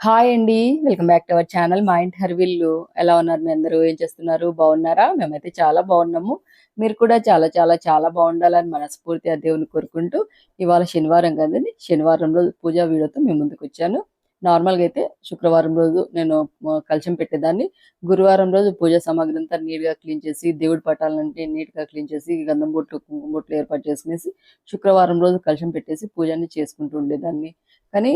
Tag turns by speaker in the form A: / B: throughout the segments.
A: Hi అండి. Welcome back to our channel మా ఇంటి హర్విల్లు. ఎలా ఉన్నారు మీ అందరూ? ఏం చేస్తున్నారు? బాగున్నారా? మేమైతే చాలా బాగున్నాము. మీరు కూడా చాలా చాలా చాలా బాగుండాలని మనస్ఫూర్తిగా దేవుని కోరుకుంటూ ఇవాళ శనివారం కదండి. శనివారం రోజు పూజా వీడియోతో మేము ముందుకు వచ్చాను. నార్మల్గా అయితే శుక్రవారం రోజు నేను ఆ, కలశం పెట్టేదాన్ని. గురువారం రోజు పూజా సామాగ్రి అంతా నీట్గా క్లీన్ చేసి దేవుడి పటాలంటే నీట్గా క్లీన్ చేసి గంధం బొట్లు కుంకుమ బొట్లు ఏర్పాటు చేసుకునేసి శుక్రవారం రోజు కలశం పెట్టేసి పూజని చేసుకుంటూ ఉండేదాన్ని. కానీ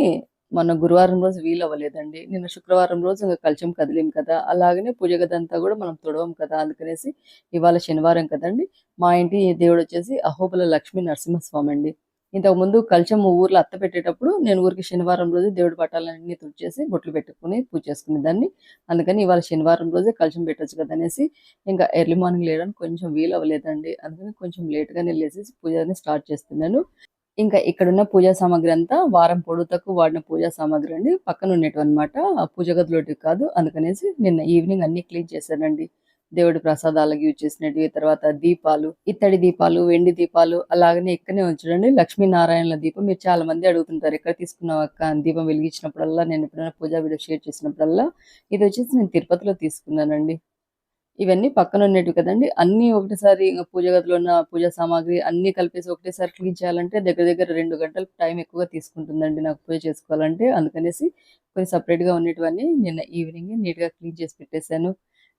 A: మొన్న గురువారం రోజు వీలు అవ్వలేదండి నిన్న శుక్రవారం రోజు ఇంకా కలిసం కదిలేం కదా. అలాగనే పూజ గదంతా కూడా మనం తొడవం కదా అందుకనేసి ఇవాళ శనివారం కదండి. మా ఇంటి దేవుడు వచ్చేసి అహోబల లక్ష్మీ నరసింహస్వామి అండి ఇంతకు ముందు ఊర్లో అత్త పెట్టేటప్పుడు నేను ఊరికి శనివారం రోజు దేవుడి పట్టాలన్నీ తుడిచేసి బొట్లు పెట్టుకుని పూజ చేసుకునే దాన్ని అందుకని ఇవాళ శనివారం రోజే కలిసం పెట్టొచ్చు కదా అనేసి ఇంకా ఎర్లీ మార్నింగ్ లేయడానికి కొంచెం వీలు అవ్వలేదండి అందుకని కొంచెం లేట్గానే లేసేసి పూజని స్టార్ట్ చేస్తున్నాను. ఇంకా ఇక్కడున్న పూజా సామాగ్రి అంతా వారం పొడుతకు వాడిన పూజా సామాగ్రి అండి పక్కన ఉండేటివి పూజ గదిలోటి కాదు. అందుకనేసి నిన్న ఈవినింగ్ అన్ని క్లీన్ చేశానండి. దేవుడి ప్రసాదాలకి యూజ్ చేసినవి తర్వాత దీపాలు ఇత్తడి దీపాలు వెండి దీపాలు అలాగనే ఇక్కడనే ఉంచడండి. లక్ష్మీనారాయణల దీపం మీరు చాలా మంది అడుగుతుంటారు ఎక్కడ తీసుకున్నావు అక్క? దీపం వెలిగించినప్పుడల్లా నేను ఎప్పుడైనా పూజా వీడియో షేర్ చేసినప్పుడల్లా ఇది వచ్చేసి నేను తిరుపతిలో తీసుకున్నానండి. ఇవన్నీ పక్కన ఉండేవి కదండి. అన్ని ఒకటేసారి ఇంకా పూజ గదిలో ఉన్న పూజా సామాగ్రి అన్ని కలిపేసి ఒకటేసారి క్లీన్ చేయాలంటే దగ్గర దగ్గర రెండు గంటలు టైం ఎక్కువగా తీసుకుంటుందండి నాకు పూజ చేసుకోవాలంటే. అందుకనేసి కొన్ని సపరేట్గా ఉండేటివన్నీ నిన్న ఈవినింగ్ నీట్గా క్లీన్ చేసి పెట్టేశాను.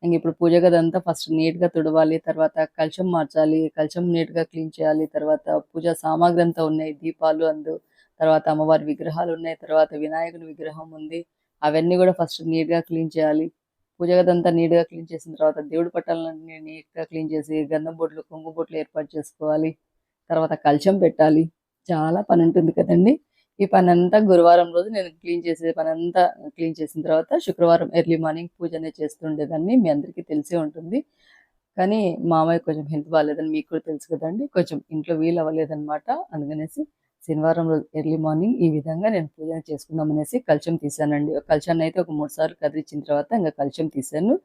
A: ఇంక ఇప్పుడు పూజ గది అంతా ఫస్ట్ నీట్గా తుడవాలి తర్వాత కలశం మార్చాలి కలశం నీట్గా క్లీన్ చేయాలి తర్వాత పూజా సామాగ్రి అంతా ఉన్నాయి దీపాలు అందు తర్వాత అమ్మవారి విగ్రహాలు ఉన్నాయి తర్వాత వినాయకుని విగ్రహం ఉంది. అవన్నీ కూడా ఫస్ట్ నీట్గా క్లీన్ చేయాలి. పూజ గదంతా నీట్గా క్లీన్ చేసిన తర్వాత దేవుడి పట్టాలన్నీ నీట్గా క్లీన్ చేసి గంధం బొట్లు కొంగు బొట్లు ఏర్పాటు చేసుకోవాలి. తర్వాత కలశం పెట్టాలి. చాలా పని ఉంటుంది కదండి. ఈ పని అంతా గురువారం రోజు నేను క్లీన్ చేసే పని అంతా క్లీన్ చేసిన తర్వాత శుక్రవారం ఎర్లీ మార్నింగ్ పూజ అనేది చేస్తుండేదాన్ని. మీ అందరికీ తెలిసే ఉంటుంది. కానీ మామయ్య కొంచెం హెల్త్ బాగాలేదని మీకు కూడా తెలుసు కదండి. కొంచెం ఇంట్లో వీలు అవ్వలేదన్నమాట అందుకనేసి శనివారం రోజు ఎర్లీ మార్నింగ్ ఈ విధంగా నేను పూజ చేసుకుందాం అనేసి కలశం తీసానండి. కలశాన్ని అయితే ఒక మూడు సార్లు కదిలించిన తర్వాత ఇంకా కలుషం తీసాను.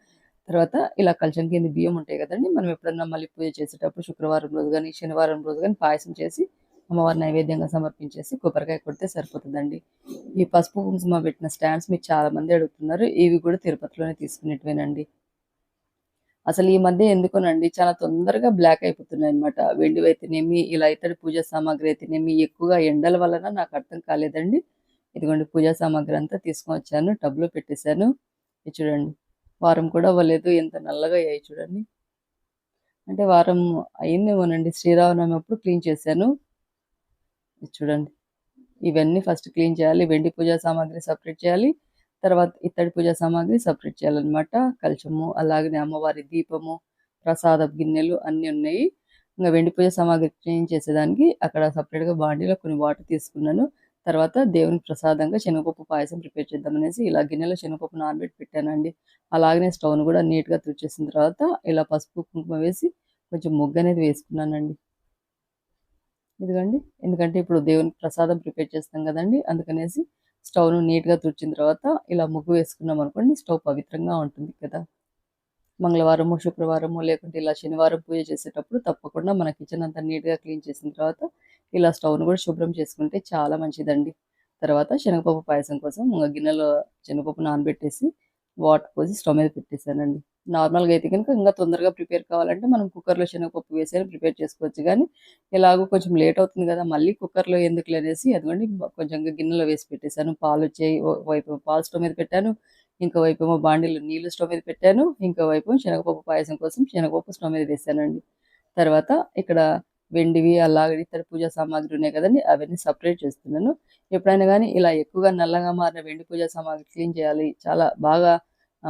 A: తర్వాత ఇలా కలుషం కింద బియ్యం ఉంటాయి కదండి మనం ఎప్పుడన్నా మళ్ళీ పూజ చేసేటప్పుడు శుక్రవారం రోజు కానీ శనివారం రోజు కానీ పాయసం చేసి అమ్మవారి నైవేద్యంగా సమర్పించేసి కొబ్బరికాయ కొడితే సరిపోతుందండి. ఈ పసుపు కుంకుమ పెట్టిన స్టాండ్స్ మీకు చాలా మంది అడుగుతున్నారు ఇవి కూడా తిరుపతిలోనే తీసుకునేటివేనండి. అసలు ఈ మధ్య ఎందుకోనండి? చాలా తొందరగా బ్లాక్ అయిపోతున్నాయి అనమాట వెండివి అయితేనేమి ఇలా ఇతడి పూజా సామాగ్రి అయితేనేమి ఎక్కువగా ఎండల వలన నాకు అర్థం కాలేదండి. ఇదిగోండి పూజా సామాగ్రి అంతా తీసుకొని వచ్చాను టబ్లో పెట్టేశాను. ఇది చూడండి వారం కూడా అవ్వలేదు ఎంత నల్లగా అయ్యాయి చూడండి. అంటే వారం అయిందేమోనండి శ్రీరామనవమి అప్పుడు క్లీన్ చేశాను. ఇది చూడండి ఇవన్నీ ఫస్ట్ క్లీన్ చేయాలి వెండి పూజా సామాగ్రి సపరేట్ చేయాలి. తర్వాత ఇత్తడి పూజ సామాగ్రి సపరేట్ చేయాలన్నమాట. కలశము అలాగనే అమ్మవారి దీపము ప్రసాద గిన్నెలు అన్నీ ఉన్నాయి. ఇంకా వెండి పూజ సామాగ్రి క్లీన్ చేసేదానికి అక్కడ సపరేట్గా బాండీలో కొన్ని వాటర్ తీసుకున్నాను. తర్వాత దేవుని ప్రసాదంగా శనగపప్పు పాయసం ప్రిపేర్ చేద్దామనేసి ఇలా గిన్నెలో శనగపప్పు నానబెట్టి పెట్టానండి. అలాగనే స్టవ్ను కూడా నీట్గా తుడిచేసిన తర్వాత ఇలా పసుపు కుంకుమ వేసి కొంచెం ముగ్గు అనేది వేసుకున్నానండి. ఇదిగండి. ఎందుకంటే ఇప్పుడు దేవుని ప్రసాదం ప్రిపేర్ చేస్తాం కదండి అందుకనేసి స్టవ్ను నీట్గా తుడిచిన తర్వాత ఇలా ముగ్గు వేసుకున్నాం అనుకోండి స్టవ్ పవిత్రంగా ఉంటుంది కదా. మంగళవారము శుక్రవారము లేకుంటే ఇలా శనివారం పూజ చేసేటప్పుడు తప్పకుండా మన కిచెన్ అంతా నీట్గా క్లీన్ చేసిన తర్వాత ఇలా స్టవ్ను కూడా శుభ్రం చేసుకుంటే చాలా మంచిదండి. తర్వాత శనగపప్పు పాయసం కోసం ఒక గిన్నెలో శనగపప్పు నానబెట్టేసి వాటర్ పోసి స్టవ్ మీద పెట్టేశానండి. నార్మల్గా అయితే కనుక ఇంకా తొందరగా ప్రిపేర్ కావాలంటే మనం కుక్కర్లో శనగపప్పు వేసి ప్రిపేర్ చేసుకోవచ్చు. కానీ ఇలాగో కొంచెం లేట్ అవుతుంది కదా మళ్ళీ కుక్కర్లో ఎందుకు అనేసి అదిగోండి కొంచెం గిన్నెలో వేసి పెట్టేశాను. పాలు వచ్చాయి. వైపు పాలు స్టవ్ మీద పెట్టాను. ఇంకో వైపు ఏమో బాండీలు నీళ్ళు స్టవ్ మీద పెట్టాను. ఇంకో వైపు శనగపప్పు పాయసం కోసం శనగపప్పు స్టవ్ మీద వేసానండి. తర్వాత ఇక్కడ వెండివి అలాగే ఇతర పూజా సామాగ్రి ఉన్నాయి కదండి అవన్నీ సపరేట్ చేస్తున్నాను. ఎప్పుడైనా కానీ ఇలా ఎక్కువగా నల్లగా మారిన వెండి పూజా సామాగ్రి క్లీన్ చేయాలి. చాలా బాగా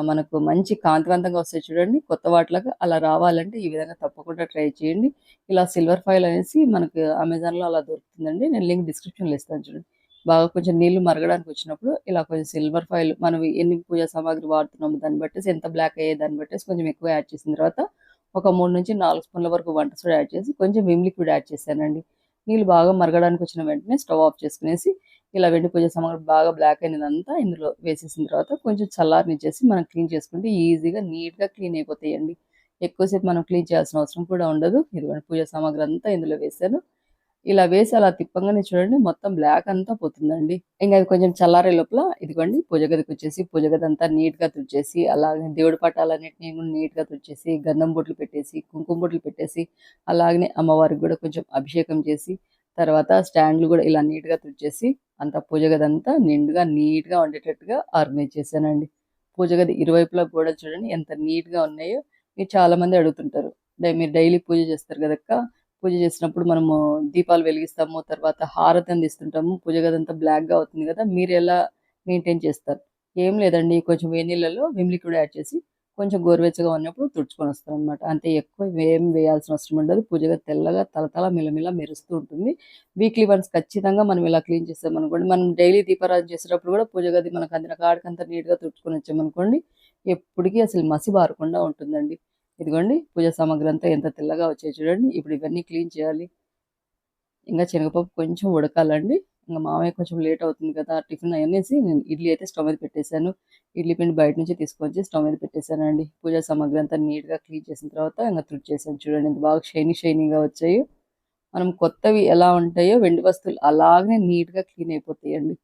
A: మనకు మంచి కాంతివంతంగా వస్తాయి చూడండి. కొత్త వాటిలాగా అలా రావాలంటే ఈ విధంగా తప్పకుండా ట్రై చేయండి. ఇలా సిల్వర్ ఫైల్ అనేసి మనకు అమెజాన్లో అలా దొరుకుతుందండి. నేను లింక్ డిస్క్రిప్షన్లో ఇస్తాను చూడండి. బాగా కొంచెం నీళ్ళు మరగడానికి వచ్చినప్పుడు ఇలా కొంచెం సిల్వర్ ఫైల్ మనం ఎన్ని పూజా సామాగ్రి వాడుతున్నాము దాన్ని బట్టేసి ఎంత బ్లాక్ అయ్యే దాన్ని బట్టేసి కొంచెం ఎక్కువ యాడ్ చేసిన తర్వాత ఒక మూడు నుంచి నాలుగు స్పూన్ల వరకు వంట సోడా యాడ్ చేసి కొంచెం విమ్ లిక్విడ్ యాడ్ చేశానండి. నీళ్ళు బాగా మరగడానికి వచ్చిన వెంటనే స్టవ్ ఆఫ్ చేసుకునేసి ఇలా వెండి పూజ సామాగ్రి బాగా బ్లాక్ అయినదంతా ఇందులో వేసేసిన తర్వాత కొంచెం చల్లారనిచ్చేసి మనం క్లీన్ చేసుకుంటే ఈజీగా నీట్గా క్లీన్ అయిపోతాయండి. ఎక్కువసేపు మనం క్లీన్ చేయాల్సిన అవసరం కూడా ఉండదు. ఇదిగోండి పూజ సామాగ్రి అంతా ఇందులో వేసాను ఇలా వేసి అలా తిప్పంగానే చూడండి మొత్తం బ్లాక్ అంతా పోతుందండి. ఇంకా అది కొంచెం చల్లారే లోపల ఇదిగోండి పూజ గదికి వచ్చేసి పూజ గది అంతా నీట్గా తుడిచేసి అలాగే దేవుడి పటాలన్నింటినీ కూడా నీట్గా తుడిచేసి గంధం బొట్లు పెట్టేసి కుంకుమ బొట్లు పెట్టేసి అలాగనే అమ్మవారికి కూడా కొంచెం అభిషేకం చేసి తర్వాత స్టాండ్లు కూడా ఇలా నీట్గా తుడిచేసి అంత పూజ గది అంతా నిండుగా నీట్గా ఉండేటట్టుగా ఆర్గనైజ్ చేశానండి. పూజ గది ఇరువైపులా కూడా చూడండి ఎంత నీట్గా ఉన్నాయో. మీరు చాలా మంది అడుగుతుంటారు డై- మీరు డైలీ పూజ చేస్తారు కదక్క పూజ చేసినప్పుడు మనము దీపాలు వెలిగిస్తాము తర్వాత హారతి అందిస్తుంటాము పూజ గది అంతా బ్లాక్గా అవుతుంది కదా మీరు ఎలా మెయింటైన్ చేస్తారు? ఏం లేదండి కొంచెం వేడి నీళ్ళలో విమ్ లిక్విడ్ యాడ్ చేసి కొంచెం గోరువెచ్చగా ఉన్నప్పుడు తుడుచుకొని వస్తాం అనమాట అంతే ఎక్కువ ఏం వేయాల్సిన అవసరం ఉండదు. పూజగా తెల్లగా తలతల మిలమిల మెరుస్తూ ఉంటుంది. వీక్లీ వన్స్ ఖచ్చితంగా మనం ఇలా క్లీన్ చేస్తాం అనుకోండి మనం డైలీ దీపారాధన చేసేటప్పుడు కూడా పూజ గది మనకు అందిన కాడికంతా నీట్గా తుడుచుకొని వచ్చామనుకోండి ఎప్పటికీ అసలు మసి బారకుండా ఉంటుందండి. ఇదిగోండి పూజ సామాగ్రి అంతా ఎంత తెల్లగా వచ్చాయి చూడండి. ఇప్పుడు ఇవన్నీ క్లీన్ చేయాలి. ఇంకా శనగపప్పు కొంచెం ఉడకాలండి. ఇంకా మామయ్య కొంచెం లేట్ అవుతుంది కదా టిఫిన్ అనేసి నేను ఇడ్లీ అయితే స్టవ్ మీద పెట్టేశాను. ఇడ్లీ పిండి బయట నుంచి తీసుకొచ్చి స్టవ్ మీద పెట్టేశానండి. పూజా సామాగ్రి అంతా నీట్గా క్లీన్ చేసిన తర్వాత ఇంకా తుడి చేశాను చూడండి ఎంత బాగా షైనీ షైనీగా వచ్చాయి. మనం కొత్తవి ఎలా ఉంటాయో వెండి వస్తువులు అలాగనే నీట్గా క్లీన్ అయిపోతాయండి.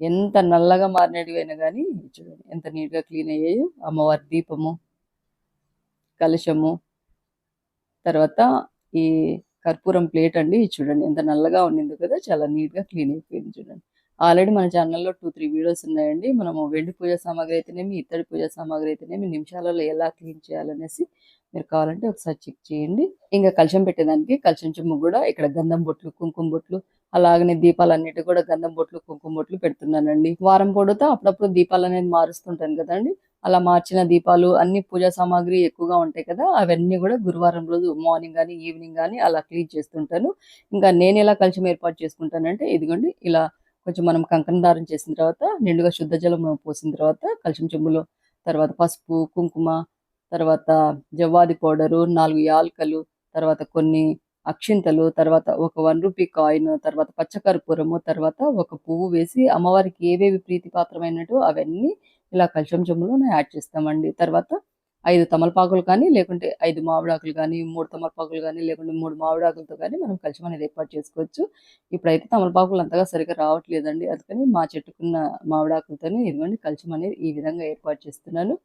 A: ఎంత నల్లగా మారినవి అయినా కానీ చూడండి ఎంత నీట్గా క్లీన్ అయ్యాయో. అమ్మవారి దీపము కలశము తర్వాత ఈ కర్పూరం ప్లేట్ అండి. ఇది చూడండి ఎంత నల్లగా ఉండింది కదా చాలా నీట్గా క్లీన్ అయిపోయింది చూడండి. ఆల్రెడీ మన ఛానల్లో టూ త్రీ వీడియోస్ ఉన్నాయండి. మనము వెండి పూజ సామాగ్రి అయితేనేమి ఇత్తడి పూజ సామాగ్రి అయితేనేమి నిమిషాలలో ఎలా క్లీన్ చేయాలనేసి మీరు కావాలంటే ఒకసారి చెక్ చేయండి. ఇంకా కలశం పెట్టేదానికి కలశం చెమ్ము కూడా ఇక్కడ గంధం బొట్లు కుంకుమ బొట్లు అలాగనే దీపాలన్నిటి కూడా గంధం బొట్లు కుంకుమ బొట్లు పెడుతున్నానండి. వారం పొడుతా అప్పుడప్పుడు దీపాలు అనేది మారుస్తుంటాను కదండి. అలా మార్చిన దీపాలు అన్ని పూజా సామాగ్రి ఎక్కువగా ఉంటాయి కదా అవన్నీ కూడా గురువారం రోజు మార్నింగ్ కానీ ఈవినింగ్ కానీ అలా క్లీన్ చేస్తుంటాను. ఇంకా నేను ఎలా కలిసి ఏర్పాటు చేసుకుంటానంటే ఇదిగోండి ఇలా కొంచెం మనం కంకణ దారం చేసిన తర్వాత నిండుగా శుద్ధ జలం పోసిన తర్వాత కలశం చెంబులో తర్వాత పసుపు కుంకుమ తర్వాత జవ్వాది పౌడరు నాలుగు యాలకలు తర్వాత కొన్ని అక్షింతలు తర్వాత ఒక వన్ రూపీ కాయిన్ తర్వాత పచ్చకర్పూరము తర్వాత ఒక పువ్వు వేసి అమ్మవారికి ఏవేవి ప్రీతిపాత్రమైనట్టు అవన్నీ ఇలా కలశం చెంబులో యాడ్ చేస్తామండి. తర్వాత ఐదు తమలపాకులు కానీ లేకుంటే ఐదు మామిడాకులు కానీ మూడు తమలపాకులు కానీ లేకుంటే మూడు మామిడాకులతో కానీ మనం కలిసి అనేది ఏర్పాటు చేసుకోవచ్చు. ఇప్పుడైతే తమలపాకులు అంతగా సరిగ్గా రావట్లేదండి. అందుకని మా చెట్టుకున్న మామిడాకులతోనే ఇదిగోండి కలశం అనేది ఈ విధంగా ఏర్పాటు చేస్తున్నాను.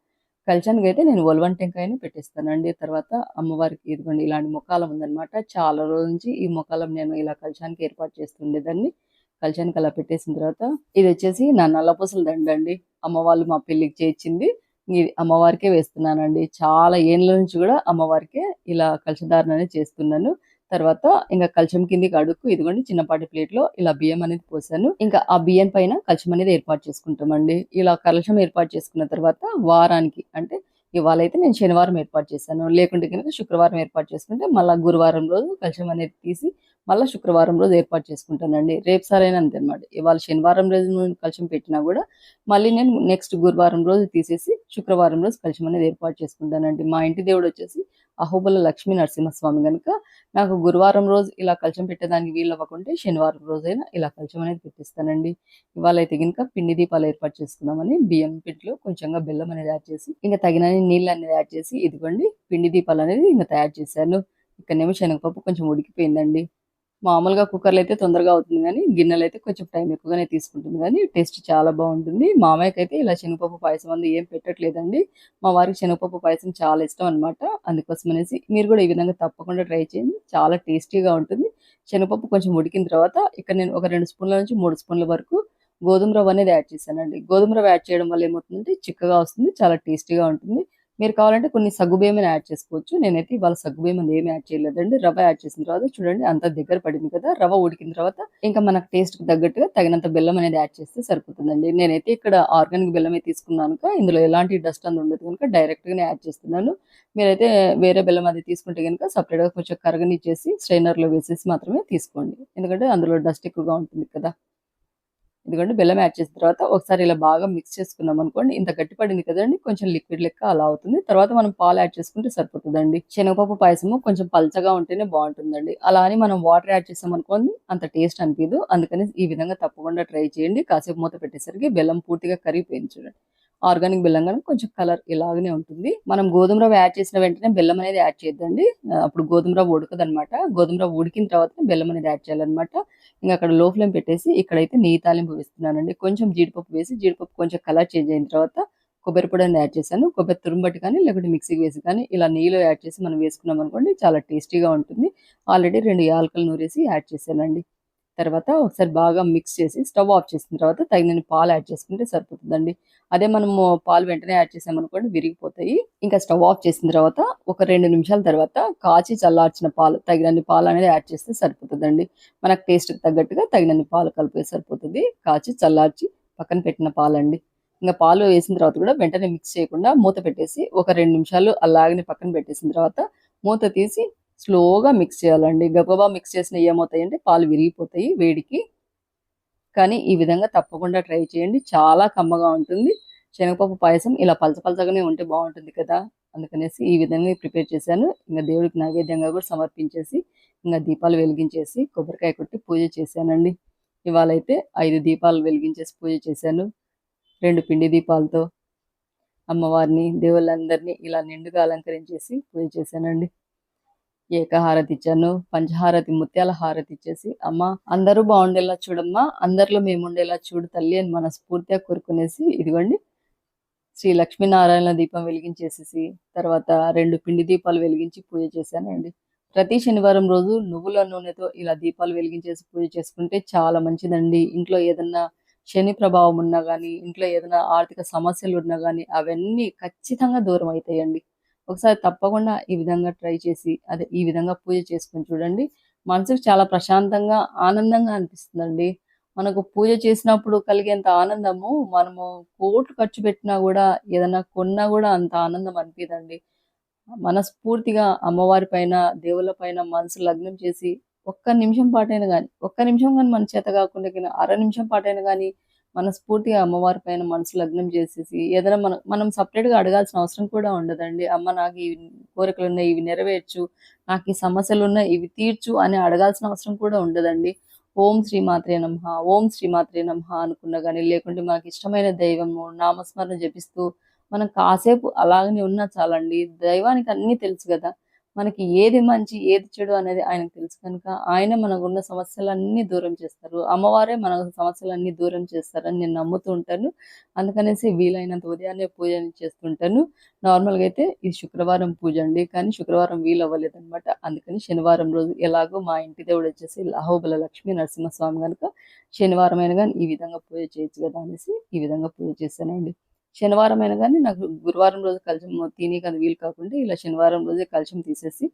A: కలిచానికి అయితే నేను ఒలవన్ టెంకాయని పెట్టేస్తానండి. తర్వాత అమ్మవారికి ఇదిగోండి ఇలాంటి ముఖాలం ఉందనమాట చాలా రోజుల నుంచి ఈ ముఖాలం నేను ఇలా కలిశానికి ఏర్పాటు చేస్తుండేదాన్ని. కలశానికి అలా పెట్టేసిన తర్వాత ఇది వచ్చేసి నా నల్లపూసల దండ అండి. అమ్మ వాళ్ళు మా పెళ్ళికి చేయించింది. ఇది అమ్మవారికే వేస్తున్నానండి. చాలా ఏళ్ళ నుంచి కూడా అమ్మవారికే ఇలా కలశధారణ అనేది చేస్తున్నాను. తర్వాత ఇంకా కలశం కిందికి అడుక్కు ఇదిగోండి చిన్నపాటి ప్లేట్లో ఇలా బియ్యం అనేది పోసాను. ఇంకా ఆ బియ్యం పైన కలశం అనేది ఏర్పాటు చేసుకుంటామండి. ఇలా కలశం ఏర్పాటు చేసుకున్న తర్వాత వారానికి అంటే ఇవాళ అయితే నేను శనివారం ఏర్పాటు చేశాను. లేకుంటే కనుక శుక్రవారం ఏర్పాటు చేసుకుంటే మళ్ళీ గురువారం రోజు కలశం అనేది తీసి మళ్ళీ శుక్రవారం రోజు ఏర్పాటు చేసుకుంటానండి. రేపు సరైన అంతే అనమాట ఇవాళ శనివారం రోజు కలిసి పెట్టినా కూడా మళ్ళీ నేను నెక్స్ట్ గురువారం రోజు తీసేసి శుక్రవారం రోజు కలిసి అనేది ఏర్పాటు చేసుకుంటానండి. మా ఇంటి దేవుడు వచ్చేసి అహోబల లక్ష్మీ నరసింహస్వామి కనుక నాకు గురువారం రోజు ఇలా కలశం పెట్టేదానికి వీలు అవ్వకుంటే శనివారం రోజైనా ఇలా కలశం అనేది పెట్టిస్తానండి. ఇవాళ అయితే కనుక పిండి దీపాలు ఏర్పాటు చేసుకుందామని బియ్యం పిండిలో కొంచెంగా బెల్లం అనేది యాడ్ చేసి ఇంకా తగిన నీళ్ళు అనేది యాడ్ చేసి ఇదిగోండి పిండి దీపాలు అనేది ఇంకా తయారు చేశాను. ఇక్కడనేమో శనగపప్పు కొంచెం ఉడికిపోయిందండి. మామూలుగా కుక్కర్లు అయితే తొందరగా అవుతుంది కానీ గిన్నెలు అయితే కొంచెం టైం ఎక్కువగానే తీసుకుంటుంది కానీ టేస్ట్ చాలా బాగుంటుంది. మామయ్యకి అయితే ఇలా శనగపప్పు పాయసం అందు ఏం పెట్టట్లేదండి. మా వారికి శనగపప్పు పాయసం చాలా ఇష్టం అనమాట అందుకోసం అనేసి మీరు కూడా ఈ విధంగా తప్పకుండా ట్రై చేయండి. చాలా టేస్టీగా ఉంటుంది. శనగపప్పు కొంచెం ఉడికిన తర్వాత ఇక్కడ నేను ఒక రెండు స్పూన్ల నుంచి మూడు స్పూన్ల వరకు గోధుమ రవ్వ అనేది యాడ్ చేశానండి. గోధుమ రవ్వ యాడ్ చేయడం వల్ల ఏమవుతుందంటే చిక్కగా వస్తుంది చాలా టేస్టీగా ఉంటుంది. మీరు కావాలంటే కొన్ని సగ్గుబేమని యాడ్ చేసుకోవచ్చు. నేనైతే ఇవాళ సగ్గుబేమని ఏమి యాడ్ చేయలేదండి. రవ్వ యాడ్ చేసిన తర్వాత చూడండి అంత దగ్గర పడింది కదా రవ్వ ఉడికిన తర్వాత ఇంకా మనకు టేస్ట్కి తగ్గట్టుగా తగినంత బెల్లం అనేది యాడ్ చేస్తే సరిపోతుందండి. నేనైతే ఇక్కడ ఆర్గానిక్ బెల్లమే తీసుకున్నాను కనుక ఇందులో ఎలాంటి డస్ట్ అందు ఉండదు కనుక డైరెక్ట్గానే యాడ్ చేస్తున్నాను. మీరైతే వేరే బెల్లం అది తీసుకుంటే కనుక సపరేట్గా కొంచెం కరగనిచ్చేసి స్ట్రైనర్లో వేసేసి మాత్రమే తీసుకోండి. ఎందుకంటే అందులో డస్ట్ ఎక్కువగా ఉంటుంది కదా. ఎందుకంటే బెల్లం యాడ్ చేసిన తర్వాత ఒకసారి ఇలా బాగా మిక్స్ చేసుకున్నాం అనుకోండి ఇంత గట్టి పడింది కదండి కొంచెం లిక్విడ్ లెక్క అలా అవుతుంది. తర్వాత మనం పాలు యాడ్ చేసుకుంటే సరిపోతుందండి. శనగపప్పు పాయసము కొంచెం పల్చగా ఉంటేనే బాగుంటుందండి. అలా అని మనం వాటర్ యాడ్ చేసాం అనుకోండి అంత టేస్ట్ అనిపించదు. అందుకని ఈ విధంగా తప్పకుండా ట్రై చేయండి. కాసేపు మూత పెట్టేసరికి బెల్లం పూర్తిగా కరిగిపోయింది చూడండి. ఆర్గానిక్ బెల్లం కానీ కొంచెం కలర్ ఇలాగనే ఉంటుంది. మనం గోధుమ రవ్వ యాడ్ చేసిన వెంటనే బెల్లం అనేది యాడ్ చేయొద్దండి. అప్పుడు గోధుమ రవ్వ ఉడకదనమాట. గోధుమ రవ్వ ఉడికిన తర్వాత బెల్లం అనేది యాడ్ చేయాలన్నమాట. ఇంకా అక్కడ లో ఫ్లేమ్ పెట్టేసి ఇక్కడైతే నెయ్యి తాలింపు వేస్తున్నానండి. కొంచెం జీడిపప్పు వేసి జీడిపప్పు కొంచెం కలర్ చేంజ్ అయిన తర్వాత కొబ్బరి పొడి అనేది యాడ్ చేశాను. కొబ్బరి తురుంబట్టి కానీ లేకుంటే మిక్సీకి వేసి కానీ ఇలా నెయ్యిలో యాడ్ చేసి మనం వేసుకున్నాం అనుకోండి చాలా టేస్టీగా ఉంటుంది. ఆల్రెడీ రెండు యాలకలు నూరేసి యాడ్ చేశానండి. తర్వాత ఒకసారి బాగా మిక్స్ చేసి స్టవ్ ఆఫ్ చేసిన తర్వాత తగినన్ని పాలు యాడ్ చేసుకుంటే సరిపోతుందండి. అదే మనము పాలు వెంటనే యాడ్ చేసామనుకోండి విరిగిపోతాయి. ఇంకా స్టవ్ ఆఫ్ చేసిన తర్వాత ఒక రెండు నిమిషాల తర్వాత కాచి చల్లార్చిన పాలు తగినన్ని పాలు అనేది యాడ్ చేస్తే సరిపోతుందండి. మనకు టేస్ట్కి తగ్గట్టుగా తగినన్ని పాలు కలిపే సరిపోతుంది. కాచి చల్లార్చి పక్కన పెట్టిన పాలండి. ఇంకా పాలు వేసిన తర్వాత కూడా వెంటనే మిక్స్ చేయకుండా మూత పెట్టేసి ఒక రెండు నిమిషాలు అలాగనే పక్కన పెట్టేసిన తర్వాత మూత తీసి స్లోగా మిక్స్ చేయాలండి. గబగబా మిక్స్ చేసిన ఏమవుతాయంటే పాలు విరిగిపోతాయి వేడికి. కానీ ఈ విధంగా తప్పకుండా ట్రై చేయండి. చాలా కమ్మగా ఉంటుంది. శనగపప్పు పాయసం ఇలా పలచపలచగానే ఉంటే బాగుంటుంది కదా. అందుకనేసి ఈ విధంగా ప్రిపేర్ చేశాను. ఇంకా దేవుడికి నైవేద్యంగా కూడా సమర్పించేసి ఇంకా దీపాలు వెలిగించేసి కొబ్బరికాయ కొట్టి పూజ చేశానండి. ఇవాళ అయితే ఐదు దీపాలు వెలిగించేసి పూజ చేశాను. రెండు పిండి దీపాలతో అమ్మవారిని దేవుళ్ళందరినీ ఇలా నిండుగా అలంకరించేసి పూజ చేశానండి. ఏకహారతి ఇచ్చాను పంచహారతి ముత్యాల హారతి ఇచ్చేసి అమ్మ అందరూ బాగుండేలా చూడమ్మా అందరిలో మేము ఉండేలా చూడు తల్లి అని మనస్ఫూర్తిగా కోరుకునేసి ఇదిగోండి. శ్రీ లక్ష్మీనారాయణ దీపం వెలిగించేసేసి తర్వాత రెండు పిండి దీపాలు వెలిగించి పూజ చేశానండి. ప్రతి శనివారం రోజు నువ్వుల నూనెతో ఇలా దీపాలు వెలిగించేసి పూజ చేసుకుంటే చాలా మంచిదండి. ఇంట్లో ఏదన్నా శని ప్రభావం ఉన్నా కానీ ఇంట్లో ఏదైనా ఆర్థిక సమస్యలు ఉన్నా కానీ అవన్నీ ఖచ్చితంగా దూరం అవుతాయండి ఒకసారి తప్పకుండా ఈ విధంగా ట్రై చేసి అదే ఈ విధంగా పూజ చేసుకొని చూడండి. మనసుకు చాలా ప్రశాంతంగా ఆనందంగా అనిపిస్తుందండి. మనకు పూజ చేసినప్పుడు కలిగేంత ఆనందము మనము కోట్లు ఖర్చు పెట్టినా కూడా ఏదైనా కొన్నా కూడా అంత ఆనందం అనిపిదండి మనస్ఫూర్తిగా అమ్మవారి పైన దేవుళ్ళ పైన మనసు లగ్నం చేసి ఒక్క నిమిషం పాటైనా కానీ ఒక్క నిమిషం కానీ మన చేత కాకుండా అర నిమిషం పాటైనా కానీ మనస్ఫూర్తిగా అమ్మవారి పైన మనసు లగ్నం చేసేసి ఏదైనా మనం మనం సపరేట్గా గా అడగాల్సిన అవసరం కూడా ఉండదండి. అమ్మ నాకు ఈ కోరికలు ఉన్నాయి ఇవి నెరవేర్చు నాకు ఈ సమస్యలు ఉన్నాయి ఇవి తీర్చు అని అడగాల్సిన అవసరం కూడా ఉండదండి. ఓం శ్రీ నమ ఓం శ్రీ నమ అనుకున్నా కానీ లేకుంటే మనకి ఇష్టమైన దైవము నామస్మరణ జపిస్తూ మనం కాసేపు అలాగనే ఉన్నా చాలండి. దైవానికి అన్నీ తెలుసు కదా. మనకి ఏది మంచి ఏది చెడు అనేది ఆయనకు తెలుసు కనుక ఆయన మనకున్న సమస్యలన్నీ దూరం చేస్తారు. అమ్మవారే మన సమస్యలన్నీ దూరం చేస్తారని నేను నమ్ముతూ ఉంటాను. అందుకనేసి వీలైనంత ఉదయాన్నే పూజ చేస్తుంటాను. నార్మల్గా అయితే ఇది శుక్రవారం పూజ అండి. కానీ శుక్రవారం వీలు అవ్వలేదు అనమాట అందుకని శనివారం రోజు ఎలాగో మా ఇంటి దేవుడు వచ్చేసి లాహోబల లక్ష్మీ నరసింహస్వామి కనుక శనివారం అయినా కానీ ఈ విధంగా పూజ చేయొచ్చు కదా అనేసి ఈ విధంగా పూజ చేశానండి. శనివారం అయినా కానీ నాకు గురువారం రోజు కలశం తిని కదా వీలు కాకుండా ఇలా శనివారం రోజే కలశం తీసేసి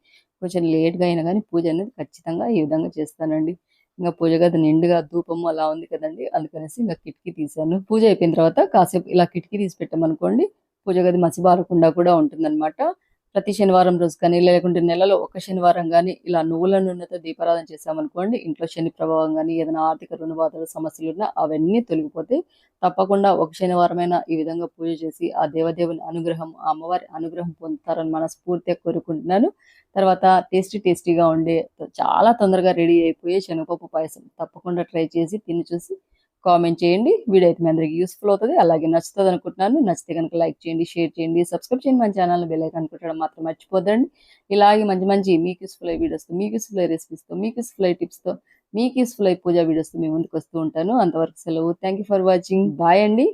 A: కొంచెం లేట్గా అయినా కానీ పూజ అనేది ఖచ్చితంగా ఈ విధంగా చేస్తానండి. ఇంకా పూజ గది నిండుగా ధూపము అలా ఉంది కదండి అందుకనేసి ఇంకా కిటికీ తీశాను. పూజ అయిపోయిన తర్వాత కాసేపు ఇలా కిటికీ తీసి పెట్టామనుకోండి పూజ గది మసిబారకుండా కూడా ఉంటుందన్నమాట. ప్రతి శనివారం రోజు కానీ లేకుంటే నెలలో ఒక శనివారం కానీ ఇలా నువ్వుల నూనెతో దీపారాధన చేసామనుకోండి ఇంట్లో శని ప్రభావం కానీ ఏదైనా ఆర్థిక రుణబాధల సమస్యలు ఉన్నా అవన్నీ తొలగిపోతాయి తప్పకుండా ఒక శనివారమైనా ఈ విధంగా పూజ చేసి ఆ దేవదేవుని అనుగ్రహం ఆ అమ్మవారి అనుగ్రహం పొందుతారని మనస్ఫూర్తిగా కోరుకుంటున్నాను. తర్వాత టేస్టీ టేస్టీగా ఉండే చాలా తొందరగా రెడీ అయిపోయే శనగపప్పు పాయసం తప్పకుండా ట్రై చేసి తిని చూసి కామెంట్ చేయండి. వీడియో అయితే మీ అందరికీ యూస్ఫుల్ అవుతుంది. అలాగే నచ్చుతుంది అనుకుంటున్నాను. నచ్చితే కనుక లైక్ చేయండి షేర్ చేయండి సబ్స్క్రైబ్ చేయండి మన ఛానల్ బెల్ ఐకాన్ కొట్టడం మాత్రం మర్చిపోద్దండి. ఇలాగే మంచి మంచి మీకు యూస్ఫుల్ అయ్యే వీడియోస్తో మీకు యూస్ఫుల్ అయ్యే రెసిపీస్తో మీకు యూస్ఫుల్ అయ్యే టిప్స్తో మీకు యూస్ఫుల్ అయ్యే పూజా వీడియోస్తో మీ ముందుకు వస్తూ ఉంటాను. అంతవరకు సెలవు. Thank you for watching bye అండి.